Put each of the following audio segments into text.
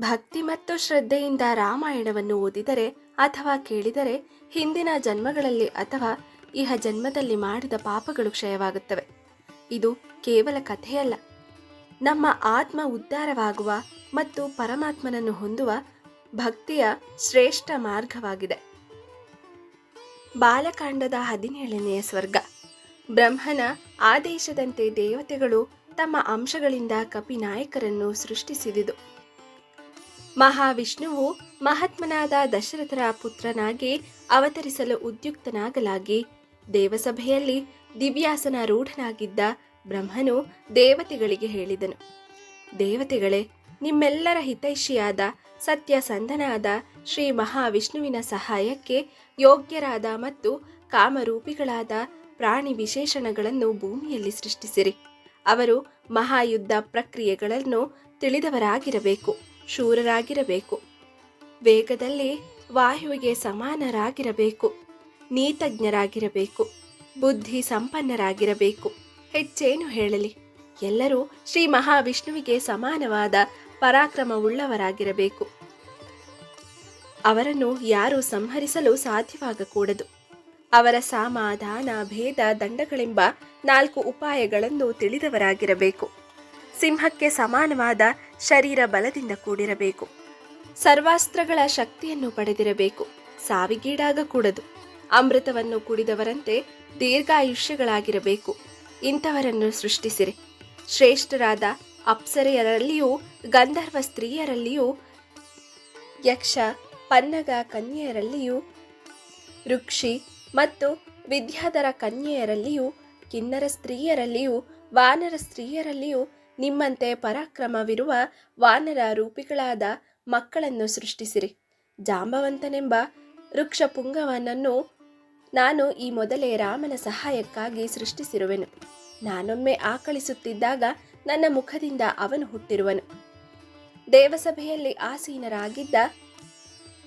ಭಕ್ತಿ ಮತ್ತು ಶ್ರದ್ಧೆಯಿಂದ ರಾಮಾಯಣವನ್ನು ಓದಿದರೆ ಅಥವಾ ಕೇಳಿದರೆ ಹಿಂದಿನ ಜನ್ಮಗಳಲ್ಲಿ ಅಥವಾ ಇಹ ಜನ್ಮದಲ್ಲಿ ಮಾಡಿದ ಪಾಪಗಳು ಕ್ಷಯವಾಗುತ್ತವೆ. ಇದು ಕೇವಲ ಕಥೆಯಲ್ಲ. ನಮ್ಮ ಆತ್ಮ ಉದ್ಧಾರವಾಗುವ ಮತ್ತು ಪರಮಾತ್ಮನನ್ನು ಹೊಂದುವ ಭಕ್ತಿಯ ಶ್ರೇಷ್ಠ ಮಾರ್ಗವಾಗಿದೆ. ಬಾಲಕಾಂಡದ ಹದಿನೇಳನೆಯ ಸ್ವರ್ಗ. ಬ್ರಹ್ಮನ ಆದೇಶದಂತೆ ದೇವತೆಗಳು ತಮ್ಮ ಅಂಶಗಳಿಂದ ಕಪಿನಾಯಕರನ್ನು ಸೃಷ್ಟಿಸಿದುದು. ಮಹಾವಿಷ್ಣುವು ಮಹಾತ್ಮನಾದ ದಶರಥರ ಪುತ್ರನಾಗಿ ಅವತರಿಸಲು ಉದ್ಯುಕ್ತನಾಗಲಾಗಿ, ದೇವಸಭೆಯಲ್ಲಿ ದಿವ್ಯಾಸನ ರೂಢನಾಗಿದ್ದ ಬ್ರಹ್ಮನು ದೇವತೆಗಳಿಗೆ ಹೇಳಿದನು. ದೇವತೆಗಳೇ, ನಿಮ್ಮೆಲ್ಲರ ಹಿತೈಷಿಯಾದ ಸತ್ಯಸಂಧನಾದ ಶ್ರೀ ಮಹಾವಿಷ್ಣುವಿನ ಸಹಾಯಕ್ಕೆ ಯೋಗ್ಯರಾದ ಮತ್ತು ಕಾಮರೂಪಿಗಳಾದ ಪ್ರಾಣಿ ವಿಶೇಷಣಗಳನ್ನು ಭೂಮಿಯಲ್ಲಿ ಸೃಷ್ಟಿಸಿರಿ. ಅವರು ಮಹಾಯುದ್ಧ ಪ್ರಕ್ರಿಯೆಗಳನ್ನು ತಿಳಿದವರಾಗಿರಬೇಕು. ಶೂರರಾಗಿರಬೇಕು. ವೇಗದಲ್ಲಿ ವಾಯುವಿಗೆ ಸಮಾನರಾಗಿರಬೇಕು. ನೀತಜ್ಞರಾಗಿರಬೇಕು. ಬುದ್ಧಿ ಸಂಪನ್ನರಾಗಿರಬೇಕು. ಹೆಚ್ಚೇನು ಹೇಳಲಿ. ಎಲ್ಲರೂ ಶ್ರೀ ಮಹಾವಿಷ್ಣುವಿಗೆ ಸಮಾನವಾದ ಪರಾಕ್ರಮವುಳ್ಳವರಾಗಿರಬೇಕು. ಅವರನ್ನು ಯಾರೂ ಸಂಹರಿಸಲು ಸಾಧ್ಯವಾಗಕೂಡದು. ಅವರ ಸಮಾಧಾನ, ಭೇದ, ದಂಡಗಳೆಂಬ ನಾಲ್ಕು ಉಪಾಯಗಳನ್ನು ತಿಳಿದವರಾಗಿರಬೇಕು. ಸಿಂಹಕ್ಕೆ ಸಮಾನವಾದ ಶರೀರ ಬಲದಿಂದ ಕೂಡಿರಬೇಕು. ಸರ್ವಾಸ್ತ್ರಗಳ ಶಕ್ತಿಯನ್ನು ಪಡೆದಿರಬೇಕು. ಸಾವಿಗೀಡಾಗಕೂಡದು. ಅಮೃತವನ್ನು ಕುಡಿದವರಂತೆ ದೀರ್ಘಾಯುಷ್ಯಗಳಾಗಿರಬೇಕು. ಇಂಥವರನ್ನು ಸೃಷ್ಟಿಸಿರಿ. ಶ್ರೇಷ್ಠರಾದ ಅಪ್ಸರೆಯರಲ್ಲಿಯೂ ಗಂಧರ್ವ ಸ್ತ್ರೀಯರಲ್ಲಿಯೂ ಯಕ್ಷ ಪನ್ನಗ ಕನ್ಯೆಯರಲ್ಲಿಯೂ ಋಕ್ಷಿ ಮತ್ತು ವಿದ್ಯಾಧರ ಕನ್ಯೆಯರಲ್ಲಿಯೂ ಕಿನ್ನರ ಸ್ತ್ರೀಯರಲ್ಲಿಯೂ ವಾನರ ಸ್ತ್ರೀಯರಲ್ಲಿಯೂ ನಿಮ್ಮಂತೆ ಪರಾಕ್ರಮವಿರುವ ವಾನರ ರೂಪಿಗಳಾದ ಮಕ್ಕಳನ್ನು ಸೃಷ್ಟಿಸಿರಿ. ಜಾಂಬವಂತನೆಂಬ ವೃಕ್ಷಪುಂಗವನನ್ನು ನಾನು ಈ ಮೊದಲೇ ರಾಮನ ಸಹಾಯಕ್ಕಾಗಿ ಸೃಷ್ಟಿಸಿರುವೆನು. ನಾನೊಮ್ಮೆ ಆಕಳಿಸುತ್ತಿದ್ದಾಗ ನನ್ನ ಮುಖದಿಂದ ಅವನು ಹುಟ್ಟಿರುವನು. ದೇವಸಭೆಯಲ್ಲಿ ಆಸೀನರಾಗಿದ್ದ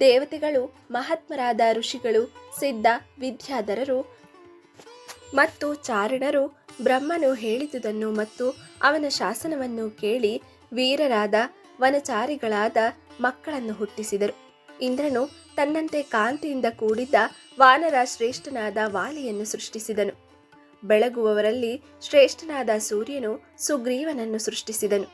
ದೇವತೆಗಳು, ಮಹಾತ್ಮರಾದ ಋಷಿಗಳು, ಸಿದ್ಧ, ವಿದ್ಯಾಧರರು ಮತ್ತು ಚಾರಣರು ಬ್ರಹ್ಮನು ಹೇಳಿದುದನ್ನು ಮತ್ತು ಅವನ ಶಾಸನವನ್ನು ಕೇಳಿ ವೀರರಾದ ವನಚಾರಿಗಳಾದ ಮಕ್ಕಳನ್ನು ಹುಟ್ಟಿಸಿದರು. ಇಂದ್ರನು ತನ್ನಂತೆ ಕಾಂತಿಯಿಂದ ಕೂಡಿದ್ದ ವಾನರ ಶ್ರೇಷ್ಠನಾದ ವಾಲಿಯನ್ನು ಸೃಷ್ಟಿಸಿದನು. ಬೆಳಗುವವರಲ್ಲಿ ಶ್ರೇಷ್ಠನಾದ ಸೂರ್ಯನು ಸುಗ್ರೀವನನ್ನು ಸೃಷ್ಟಿಸಿದನು.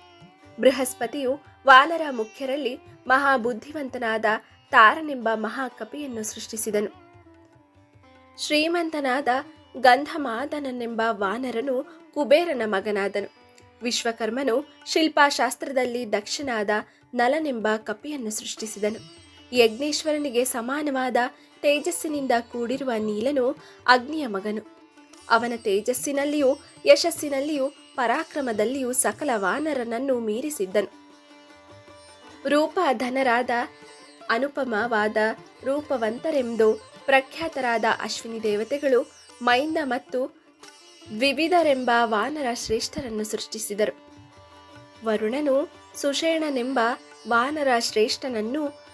ಬೃಹಸ್ಪತಿಯು ವಾನರ ಮುಖ್ಯರಲ್ಲಿ ಮಹಾಬುದ್ಧಿವಂತನಾದ ತಾರನೆಂಬ ಮಹಾಕಪಿಯನ್ನು ಸೃಷ್ಟಿಸಿದನು. ಶ್ರೀಮಂತನಾದ ಗಂಧಮಾದನನೆಂಬ ವಾನರನು ಕುಬೇರನ ಮಗನಾದನು. ವಿಶ್ವಕರ್ಮನು ಶಿಲ್ಪಾಶಾಸ್ತ್ರದಲ್ಲಿ ದಕ್ಷನಾದ ನಲನೆಂಬ ಕಪಿಯನ್ನು ಸೃಷ್ಟಿಸಿದನು. ಯಜ್ಞೇಶ್ವರನಿಗೆ ಸಮಾನವಾದ ತೇಜಸ್ಸಿನಿಂದ ಕೂಡಿರುವ ನೀಲನು ಅಗ್ನಿಯ ಮಗನು. ಅವನ ತೇಜಸ್ಸಿನಲ್ಲಿಯೂ ಯಶಸ್ಸಿನಲ್ಲಿಯೂ ಪರಾಕ್ರಮದಲ್ಲಿಯೂ ಸಕಲ ವಾನರನನ್ನು ಮೀರಿಸಿದ್ದನು. ರೂಪಧನರಾದ ಅನುಪಮವಾದ ರೂಪವಂತರೆಂದು ಪ್ರಖ್ಯಾತರಾದ ಅಶ್ವಿನಿ ದೇವತೆಗಳು ಮೈಂದ ಮತ್ತು ವಿವಿಧರೆಂಬ ವಾನರ ಶ್ರೇಷ್ಠರನ್ನು ಸೃಷ್ಟಿಸಿದರು. ವರುಣನು ಸುಷೇಣನೆಂಬ ವಾನರ ಶ್ರೇಷ್ಠನನ್ನು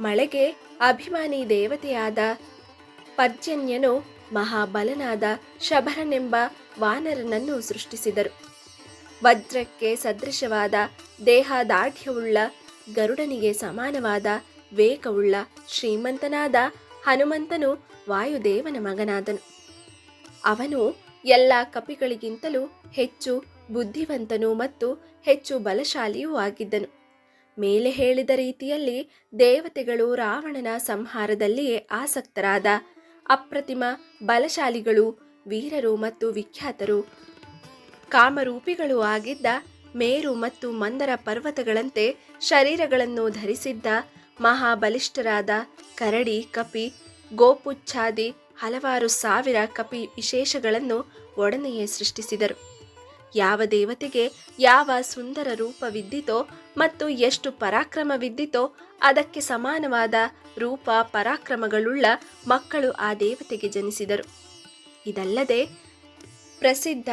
ಮಳೆಗೆ ಅಭಿಮಾನಿ ದೇವತೆಯಾದ ಪರ್ಜನ್ಯನು ಮಹಾಬಲನಾದ ಶಬರನೆಂಬ ವಾನರನನ್ನು ಸೃಷ್ಟಿಸಿದರು. ವಜ್ರಕ್ಕೆ ಸದೃಶವಾದ ದೇಹ ದಾಢ್ಯವುಳ್ಳ ಗರುಡನಿಗೆ ಸಮಾನವಾದ ವೇಗವುಳ್ಳ ಶ್ರೀಮಂತನಾದ ಹನುಮಂತನು ವಾಯುದೇವನ ಮಗನಾದನು. ಅವನು ಎಲ್ಲ ಕಪಿಗಳಿಗಿಂತಲೂ ಹೆಚ್ಚು ಬುದ್ಧಿವಂತನು ಮತ್ತು ಹೆಚ್ಚು ಬಲಶಾಲಿಯೂ ಆಗಿದ್ದನು. ಮೇಲೆ ಹೇಳಿದ ರೀತಿಯಲ್ಲಿ ದೇವತೆಗಳು ರಾವಣನ ಸಂಹಾರದಲ್ಲಿಯೇ ಆಸಕ್ತರಾದ ಅಪ್ರತಿಮ ಬಲಶಾಲಿಗಳು, ವೀರರು ಮತ್ತು ವಿಖ್ಯಾತರು, ಕಾಮರೂಪಿಗಳು ಆಗಿದ್ದ ಮೇರು ಮತ್ತು ಮಂದರ ಪರ್ವತಗಳಂತೆ ಶರೀರಗಳನ್ನು ಧರಿಸಿದ್ದ ಮಹಾಬಲಿಷ್ಠರಾದ ಕರಡಿ, ಕಪಿ, ಗೋಪುಚ್ಛಾದಿ ಹಲವಾರು ಸಾವಿರ ಕಪಿ ವಿಶೇಷಗಳನ್ನು ಒಡನೆಯೇ ಸೃಷ್ಟಿಸಿದರು. ಯಾವ ದೇವತೆಗೆ ಯಾವ ಸುಂದರ ರೂಪವಿದ್ದಿತೋ ಮತ್ತು ಎಷ್ಟು ಪರಾಕ್ರಮವಿದ್ದಿತೋ ಅದಕ್ಕೆ ಸಮಾನವಾದ ರೂಪ ಪರಾಕ್ರಮಗಳುಳ್ಳ ಮಕ್ಕಳು ಆ ದೇವತೆಗೆ ಜನಿಸಿದರು. ಇದಲ್ಲದೆ ಪ್ರಸಿದ್ಧ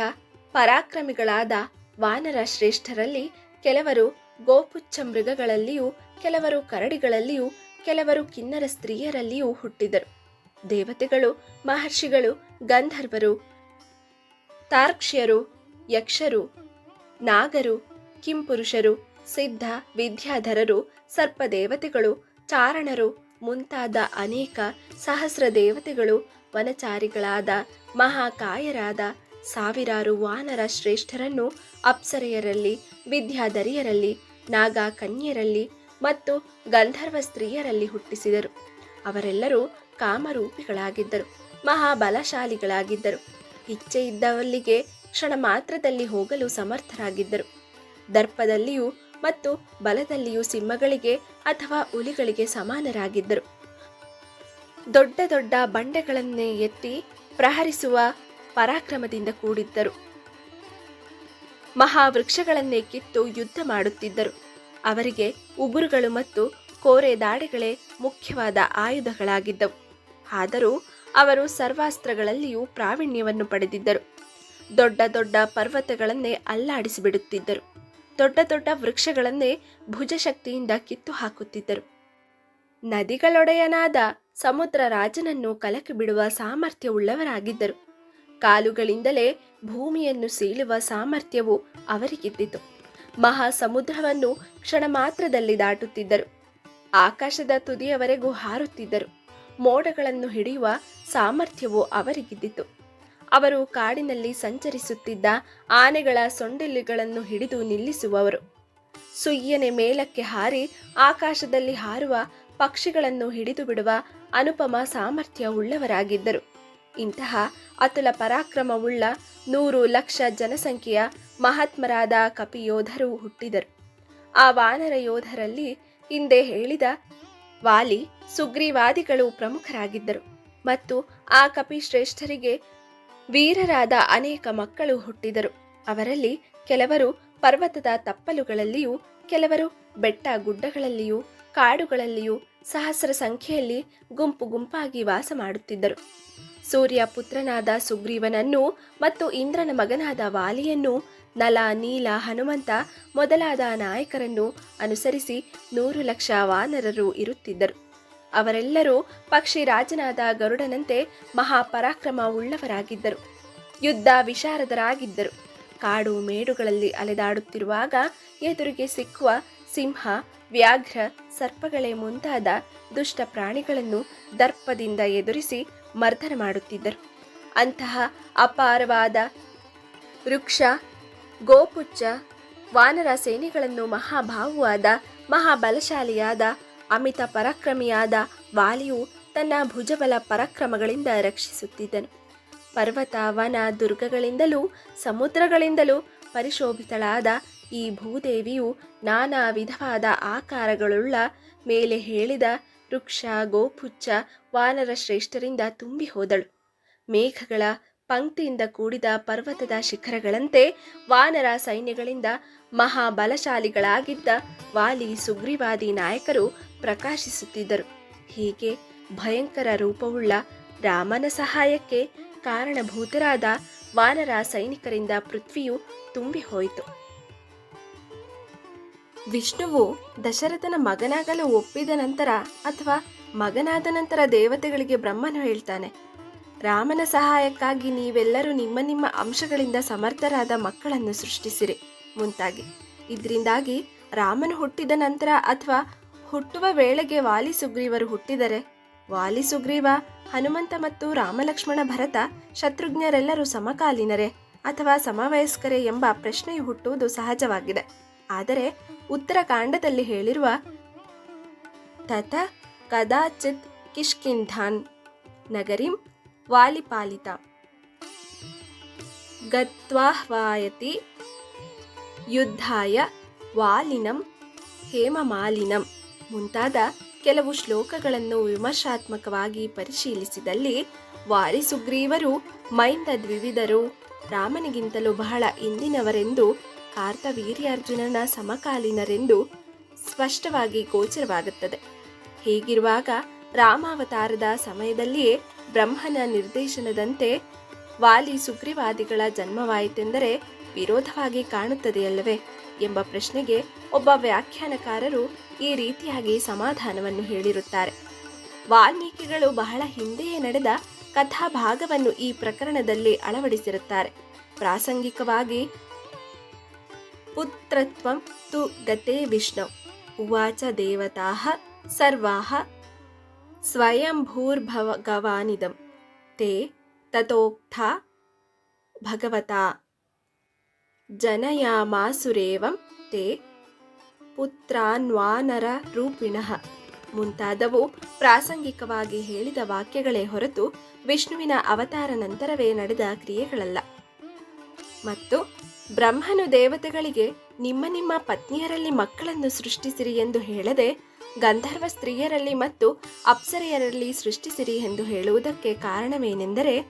ಪರಾಕ್ರಮಿಗಳಾದ ವಾನರ ಶ್ರೇಷ್ಠರಲ್ಲಿ ಕೆಲವರು ಗೋಪುಚ್ಛ ಮೃಗಗಳಲ್ಲಿಯೂ, ಕೆಲವರು ಕರಡಿಗಳಲ್ಲಿಯೂ, ಕೆಲವರು ಕಿನ್ನರ ಸ್ತ್ರೀಯರಲ್ಲಿಯೂ ಹುಟ್ಟಿದರು. ದೇವತೆಗಳು, ಮಹರ್ಷಿಗಳು, ಗಂಧರ್ವರು, ತಾರ್ಕ್ಷ್ಯರು, ಯಕ್ಷರು, ನಾಗರು, ಕಿಂಪುರುಷರು, ಸಿದ್ಧ, ವಿದ್ಯಾಧರರು ಸರ್ಪದೇವತೆಗಳು ಚಾರಣರು, ಮುಂತಾದ ಅನೇಕ ಸಹಸ್ರ ದೇವತೆಗಳು, ವನಚಾರಿಗಳಾದ, ಮಹಾಕಾಯರಾದ, ಸಾವಿರಾರು ವಾನರ ಶ್ರೇಷ್ಠರನ್ನು ಅಪ್ಸರೆಯರಲ್ಲಿ, ವಿದ್ಯಾಧರಿಯರಲ್ಲಿ ನಾಗಾ ಕನ್ಯರಲ್ಲಿ ಮತ್ತು ಗಂಧರ್ವ ಸ್ತ್ರೀಯರಲ್ಲಿ ಹುಟ್ಟಿಸಿದರು. ಅವರೆಲ್ಲರೂ ಕಾಮರೂಪಿಗಳಾಗಿದ್ದರು, ಮಹಾಬಲಶಾಲಿಗಳಾಗಿದ್ದರು. ಇಚ್ಛೆ ಇದ್ದವಲ್ಲಿಗೆ ಕ್ಷಣ ಮಾತ್ರದಲ್ಲಿ ಹೋಗಲು ಸಮರ್ಥರಾಗಿದ್ದರು. ದರ್ಪದಲ್ಲಿಯೂ ಮತ್ತು ಬಲದಲ್ಲಿಯೂ ಸಿಂಹಗಳಿಗೆ ಅಥವಾ ಹುಲಿಗಳಿಗೆ ಸಮಾನರಾಗಿದ್ದರು. ದೊಡ್ಡ ದೊಡ್ಡ ಬಂಡೆಗಳನ್ನೇ ಎತ್ತಿ ಪ್ರಹರಿಸುವ ಪರಾಕ್ರಮದಿಂದ ಕೂಡಿದ್ದರು. ಮಹಾವೃಕ್ಷಗಳನ್ನೇ ಕಿತ್ತು ಯುದ್ಧ ಮಾಡುತ್ತಿದ್ದರು. ಅವರಿಗೆ ಉಗುರುಗಳು ಮತ್ತು ಕೋರೆ ದಾಡೆಗಳೇ ಮುಖ್ಯವಾದ ಆಯುಧಗಳಾಗಿದ್ದವು. ಆದರೂ ಅವರು ಸರ್ವಾಸ್ತ್ರಗಳಲ್ಲಿಯೂ ಪ್ರಾವೀಣ್ಯವನ್ನು ಪಡೆದಿದ್ದರು. ದೊಡ್ಡ ದೊಡ್ಡ ಪರ್ವತಗಳನ್ನೇ ಅಲ್ಲಾಡಿಸಿಬಿಡುತ್ತಿದ್ದರು. ದೊಡ್ಡ ದೊಡ್ಡ ವೃಕ್ಷಗಳನ್ನೇ ಭುಜಶಕ್ತಿಯಿಂದ ಕಿತ್ತು ಹಾಕುತ್ತಿದ್ದರು ನದಿಗಳೊಡೆಯನಾದ ಸಮುದ್ರ ರಾಜನನ್ನು ಕಲಕಿ ಬಿಡುವ ಸಾಮರ್ಥ್ಯವುಳ್ಳವರಾಗಿದ್ದರು. ಕಾಲುಗಳಿಂದಲೇ ಭೂಮಿಯನ್ನು ಸೀಳುವ ಸಾಮರ್ಥ್ಯವು ಅವರಿಗಿದ್ದಿತು. ಮಹಾ ಸಮುದ್ರವನ್ನು ಕ್ಷಣ ಮಾತ್ರದಲ್ಲಿ ದಾಟುತ್ತಿದ್ದರು. ಆಕಾಶದ ತುದಿಯವರೆಗೂ ಹಾರುತ್ತಿದ್ದರು. ಮೋಡಗಳನ್ನು ಹಿಡಿಯುವ ಸಾಮರ್ಥ್ಯವು ಅವರಿಗಿದ್ದಿತು. ಅವರು ಕಾಡಿನಲ್ಲಿ ಸಂಚರಿಸುತ್ತಿದ್ದ ಆನೆಗಳ ಸೊಂಡಿಲುಗಳನ್ನು ಹಿಡಿದು ನಿಲ್ಲಿಸುವವರು. ಸುಯ್ಯನೆ ಮೇಲಕ್ಕೆ ಹಾರಿ ಆಕಾಶದಲ್ಲಿ ಹಾರುವ ಪಕ್ಷಿಗಳನ್ನು ಹಿಡಿದು ಬಿಡುವ ಅನುಪಮ ಸಾಮರ್ಥ್ಯ ಉಳ್ಳವರಾಗಿದ್ದರು ಇಂತಹ ಅತುಲ ಪರಾಕ್ರಮವುಳ್ಳ ನೂರು ಲಕ್ಷ ಜನಸಂಖ್ಯೆಯ ಮಹಾತ್ಮರಾದ ಕಪಿಯೋಧರು ಹುಟ್ಟಿದರು. ಆ ವಾನರ ಯೋಧರಲ್ಲಿ ಹಿಂದೆ ಹೇಳಿದ ವಾಲಿ ಸುಗ್ರೀವಾದಿಗಳು ಪ್ರಮುಖರಾಗಿದ್ದರು ಮತ್ತು ಆ ಕಪಿ ಶ್ರೇಷ್ಠರಿಗೆ ವೀರರಾದ ಅನೇಕ ಮಕ್ಕಳು ಹುಟ್ಟಿದರು. ಅವರಲ್ಲಿ ಕೆಲವರು ಪರ್ವತದ ತಪ್ಪಲುಗಳಲ್ಲಿಯೂ, ಕೆಲವರು ಬೆಟ್ಟ ಗುಡ್ಡಗಳಲ್ಲಿಯೂ, ಕಾಡುಗಳಲ್ಲಿಯೂ ಸಹಸ್ರ ಸಂಖ್ಯೆಯಲ್ಲಿ ಗುಂಪು ಗುಂಪಾಗಿ ವಾಸ ಮಾಡುತ್ತಿದ್ದರು. ಸೂರ್ಯ ಪುತ್ರನಾದ ಸುಗ್ರೀವನನ್ನು ಮತ್ತು ಇಂದ್ರನ ಮಗನಾದ ವಾಲಿಯನ್ನು ನಲ, ನೀಲ, ಹನುಮಂತ ಮೊದಲಾದ ನಾಯಕರನ್ನು ಅನುಸರಿಸಿ ನೂರು ಲಕ್ಷ ವಾನರರು ಇರುತ್ತಿದ್ದರು. ಅವರೆಲ್ಲರೂ ಪಕ್ಷಿ ರಾಜನಾದ ಗರುಡನಂತೆ ಮಹಾಪರಾಕ್ರಮ ಉಳ್ಳವರಾಗಿದ್ದರು ಯುದ್ಧ ವಿಶಾರದರಾಗಿದ್ದರು. ಕಾಡು ಮೇಡುಗಳಲ್ಲಿ ಅಲೆದಾಡುತ್ತಿರುವಾಗ ಎದುರಿಗೆ ಸಿಕ್ಕುವ ಸಿಂಹ, ವ್ಯಾಘ್ರ, ಸರ್ಪಗಳೇ ಮುಂತಾದ ದುಷ್ಟ ಪ್ರಾಣಿಗಳನ್ನು ದರ್ಪದಿಂದ ಎದುರಿಸಿ ಮರ್ದನ ಮಾಡುತ್ತಿದ್ದರು. ಅಂತಹ ಅಪಾರವಾದ ವೃಕ್ಷ ಗೋಪುಚ್ಚ, ವಾನರ ಸೇನೆಗಳನ್ನು ಮಹಾಭಾವುವಾದ, ಮಹಾಬಲಶಾಲಿಯಾದ, ಅಮಿತ ಪರಾಕ್ರಮಿಯಾದ ವಾಲಿಯು ತನ್ನ ಭುಜಬಲ ಪರಾಕ್ರಮಗಳಿಂದ ರಕ್ಷಿಸುತ್ತಿದ್ದನು. ಪರ್ವತ, ವನ, ದುರ್ಗಗಳಿಂದಲೂ ಸಮುದ್ರಗಳಿಂದಲೂ ಪರಿಶೋಭಿತಳಾದ ಈ ಭೂದೇವಿಯು ನಾನಾ ವಿಧವಾದ ಆಕಾರಗಳುಳ್ಳ ಮೇಲೆ ಹೇಳಿದ ವೃಕ್ಷ, ಗೋಪುಚ್ಚ, ವಾನರ ಶ್ರೇಷ್ಠರಿಂದ ತುಂಬಿ ಹೋದಳು. ಮೇಘಗಳ ಪಂಕ್ತಿಯಿಂದ ಕೂಡಿದ ಪರ್ವತದ ಶಿಖರಗಳಂತೆ ವಾನರ ಸೈನ್ಯಗಳಿಂದ ಮಹಾಬಲಶಾಲಿಗಳಾಗಿದ್ದ ವಾಲಿ ಸುಗ್ರೀವಾದಿ ನಾಯಕರು ಪ್ರಕಾಶಿಸುತ್ತಿದ್ದರು. ಹೀಗೆ ಭಯಂಕರ ರೂಪವುಳ್ಳ ರಾಮನ ಸಹಾಯಕ್ಕೆ ಕಾರಣಭೂತರಾದ ವಾನರ ಸೈನಿಕರಿಂದ ಪೃಥ್ವಿಯು ತುಂಬಿ ಹೋಯಿತು ವಿಷ್ಣುವು ದಶರಥನ ಮಗನಾಗಲು ಒಪ್ಪಿದ ನಂತರ ಅಥವಾ ಮಗನಾದ ನಂತರ ದೇವತೆಗಳಿಗೆ ಬ್ರಹ್ಮನು ಹೇಳ್ತಾನೆ. ರಾಮನ ಸಹಾಯಕ್ಕಾಗಿ ನೀವೆಲ್ಲರೂ ನಿಮ್ಮ ನಿಮ್ಮ ಅಂಶಗಳಿಂದ ಸಮರ್ಥರಾದ ಮಕ್ಕಳನ್ನು ಸೃಷ್ಟಿಸಿರಿ. ಮುಂತಾಗಿ. ಇದರಿಂದಾಗಿ ರಾಮನು ಹುಟ್ಟಿದ ನಂತರ ಅಥವಾ ಹುಟ್ಟುವ ವೇಳೆಗೆ ವಾಲಿ ಸುಗ್ರೀವರು ಹುಟ್ಟಿದರೆ, ವಾಲಿ ಸುಗ್ರೀವ, ಹನುಮಂತ ಮತ್ತು ರಾಮಲಕ್ಷ್ಮಣ ಭರತ ಶತ್ರುಘ್ನರೆಲ್ಲರೂ ಸಮಕಾಲೀನರೇ ಅಥವಾ ಸಮವಯಸ್ಕರೇ ಎಂಬ ಪ್ರಶ್ನೆಯು ಹುಟ್ಟುವುದು ಸಹಜವಾಗಿದೆ. ಆದರೆ ಉತ್ತರಕಾಂಡದಲ್ಲಿ ಹೇಳಿರುವ ತಥ ಕದಾಚಿತ್ ಕಿಷ್ಕಿಂಧಾನ್ ನಗರಿಂ ವಾಲಿಪಾಲಿತ. ಗತ್ವಾಹ್ವಾಯತಿ ಯುದ್ಧಾಯ ವಾಲಿನಂ ಹೇಮಮಾಲಿನಂ. ಮುಂತಾದ ಕೆಲವು ಶ್ಲೋಕಗಳನ್ನು ವಿಮರ್ಶಾತ್ಮಕವಾಗಿ ಪರಿಶೀಲಿಸಿದಲ್ಲಿ ವಾರಿ ಸುಗ್ರೀವರು ಮೈಂದ ದ್ವಿವಿಧರು ರಾಮನಿಗಿಂತಲೂ ಬಹಳ ಇಂದಿನವರೆಂದು ಕಾರ್ತವೀರ್ಯಾರ್ಜುನನ ಸಮಕಾಲೀನರೆಂದು ಸ್ಪಷ್ಟವಾಗಿ ಗೋಚರವಾಗುತ್ತದೆ. ಹೀಗಿರುವಾಗ ರಾಮಾವತಾರದ ಸಮಯದಲ್ಲಿಯೇ ಬ್ರಹ್ಮನ ನಿರ್ದೇಶನದಂತೆ ವಾಲಿ ಸುಗ್ರೀವಾದಿಗಳ ಜನ್ಮವಾಯಿತೆಂದರೆ ವಿರೋಧವಾಗಿ ಕಾಣುತ್ತದೆಯಲ್ಲವೇ ಎಂಬ ಪ್ರಶ್ನೆಗೆ ಒಬ್ಬ ವ್ಯಾಖ್ಯಾನಕಾರರು ಈ ರೀತಿಯಾಗಿ ಸಮಾಧಾನವನ್ನು ಹೇಳಿರುತ್ತಾರೆ. ವಾಲ್ಮೀಕಿಗಳು ಬಹಳ ಹಿಂದೆಯೇ ನಡೆದ ಕಥಾಭಾಗವನ್ನು ಈ ಪ್ರಕರಣದಲ್ಲಿ ಅಳವಡಿಸಿರುತ್ತಾರೆ. ಪ್ರಾಸಂಗಿಕವಾಗಿ, ಪುತ್ರತ್ವಂ ತು ಗತೇ ವಿಷ್ಣು, ಉವಾಚ ದೇವತಾ ಸರ್ವಾಃ ಸ್ವಯಂಭೂರ್ಭಗವಾನಿದಂ. ತೇ ತಥೋಕ್ತಾ ಭಗವತಾ. ಜನಯಾಮಾಸುರೇವಂ ತೇ ಪುತ್ರಾನ್ವಾನರ ರೂಪಿಣಃ ಮುಂತಾದವು ಪ್ರಾಸಂಗಿಕವಾಗಿ ಹೇಳಿದ ವಾಕ್ಯಗಳೇ ಹೊರತು ವಿಷ್ಣುವಿನ ಅವತಾರ ನಂತರವೇ ನಡೆದ ಕ್ರಿಯೆಗಳಲ್ಲ. ಮತ್ತು ಬ್ರಹ್ಮನು ದೇವತೆಗಳಿಗೆ, ನಿಮ್ಮ ನಿಮ್ಮ ಪತ್ನಿಯರಲ್ಲಿ ಮಕ್ಕಳನ್ನು ಸೃಷ್ಟಿಸಿರಿ ಎಂದು ಹೇಳದೆ, ಗಂಧರ್ವ ಸ್ತ್ರೀಯರಲ್ಲಿ ಮತ್ತು ಅಪ್ಸರೆಯರಲ್ಲಿ ಸೃಷ್ಟಿಸಿರಿ ಎಂದು ಹೇಳುವುದಕ್ಕೆ ಕಾರಣವೇನೆಂದರೆ,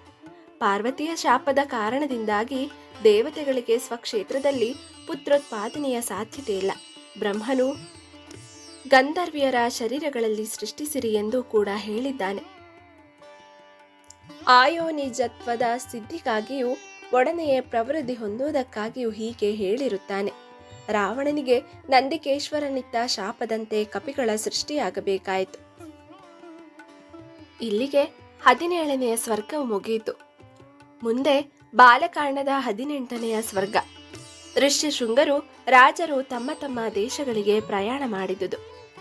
ಪಾರ್ವತಿಯ ಶಾಪದ ಕಾರಣದಿಂದಾಗಿ ದೇವತೆಗಳಿಗೆ ಸ್ವಕ್ಷೇತ್ರದಲ್ಲಿ ಪುತ್ರೋತ್ಪಾದನೆಯ ಸಾಧ್ಯತೆ ಇಲ್ಲ. ಬ್ರಹ್ಮನು ಗಂಧರ್ವಿಯರ ಶರೀರಗಳಲ್ಲಿ ಸೃಷ್ಟಿಸಿರಿ ಎಂದು ಕೂಡ ಹೇಳಿದ್ದಾನೆ. ಆಯೋನಿಜತ್ವದ ಸಿದ್ಧಿಗಾಗಿಯೂ ಒಡನೆಯೇ ಪ್ರವೃದ್ಧಿ ಹೊಂದುವುದಕ್ಕಾಗಿಯೂ ಹೀಗೆ ಹೇಳಿರುತ್ತಾನೆ. ರಾವಣನಿಗೆ ನಂದಿಕೇಶ್ವರನಿತ್ತ ಶಾಪದಂತೆ ಕಪಿಗಳ ಸೃಷ್ಟಿಯಾಗಬೇಕಾಯಿತು. ಇಲ್ಲಿಗೆ ಹದಿನೇಳನೆಯ ಸ್ವರ್ಗವು ಮುಗಿಯಿತು. ಮುಂದೆ ಬಾಲಕಾಂಡದ ಹದಿನೆಂಟನೆಯ ಸ್ವರ್ಗ. ಋಷ್ಯಶೃಂಗರು ರಾಜರು ತಮ್ಮ ತಮ್ಮ ದೇಶಗಳಿಗೆ ಪ್ರಯಾಣ ಮಾಡಿದುದು.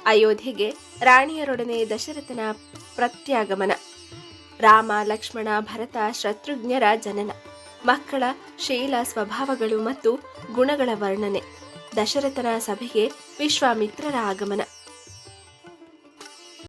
ಅಯೋಧ್ಯೆಗೆ ರಾಣಿಯರೊಡನೆ ದಶರಥನ ಪ್ರತ್ಯಾಗಮನ. ರಾಮ, ಲಕ್ಷ್ಮಣ, ಭರತ, ಶತ್ರುಘ್ನರ ಜನನ. ಮಕ್ಕಳ ಶೀಲ ಸ್ವಭಾವಗಳು ಮತ್ತು ಗುಣಗಳ ವರ್ಣನೆ. ದಶರಥನ ಸಭೆಗೆ ವಿಶ್ವಾಮಿತ್ರರ ಆಗಮನ.